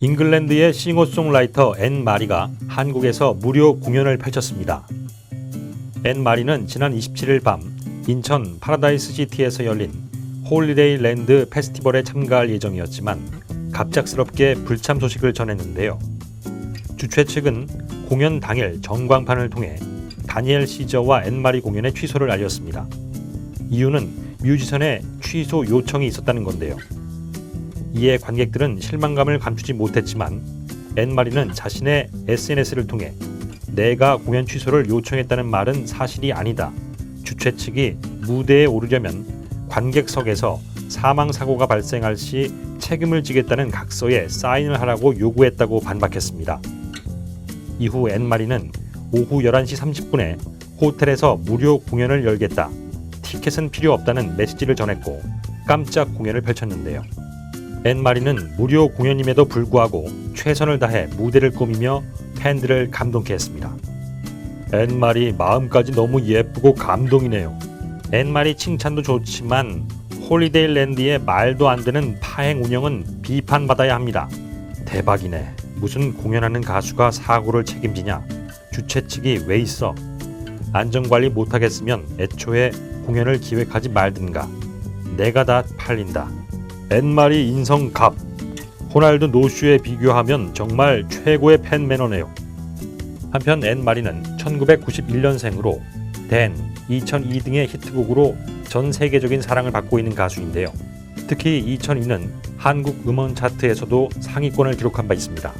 잉글랜드의 싱어송라이터 앤 마리가 한국에서 무료 공연을 펼쳤습니다. 앤 마리는 지난 27일 밤 인천 파라다이스 시티에서 열린 홀리데이 랜드 페스티벌에 참가할 예정이었지만 갑작스럽게 불참 소식을 전했는데요. 주최 측은 공연 당일 전광판을 통해 다니엘 시저와 앤 마리 공연의 취소를 알렸습니다. 이유는 뮤지션의 취소 요청이 있었다는 건데요. 이에 관객들은 실망감을 감추지 못했지만 앤마리는 자신의 SNS를 통해 내가 공연 취소를 요청했다는 말은 사실이 아니다. 주최 측이 무대에 오르려면 관객석에서 사망 사고가 발생할 시 책임을 지겠다는 각서에 사인을 하라고 요구했다고 반박했습니다. 이후 앤마리는 오후 11시 30분에 호텔에서 무료 공연을 열겠다. 티켓은 필요 없다는 메시지를 전했고 깜짝 공연을 펼쳤는데요. 앤마리는 무료 공연임에도 불구하고 최선을 다해 무대를 꾸미며 팬들을 감동케 했습니다. 앤마리 마음까지 너무 예쁘고 감동이네요. 앤마리 칭찬도 좋지만 홀리데이 랜드의 말도 안 되는 파행 운영은 비판받아야 합니다. 대박이네. 무슨 공연하는 가수가 사고를 책임지냐? 주최 측이 왜 있어? 안전관리 못하겠으면 애초에 공연을 기획하지 말든가. 내가 다 팔린다. 앤마리 인성 갑. 호날두 노슈에 비교하면 정말 최고의 팬 매너네요. 한편 앤마리는 1991년생으로 댄, 2002 등의 히트곡으로 전 세계적인 사랑을 받고 있는 가수인데요. 특히 2002는 한국 음원 차트에서도 상위권을 기록한 바 있습니다.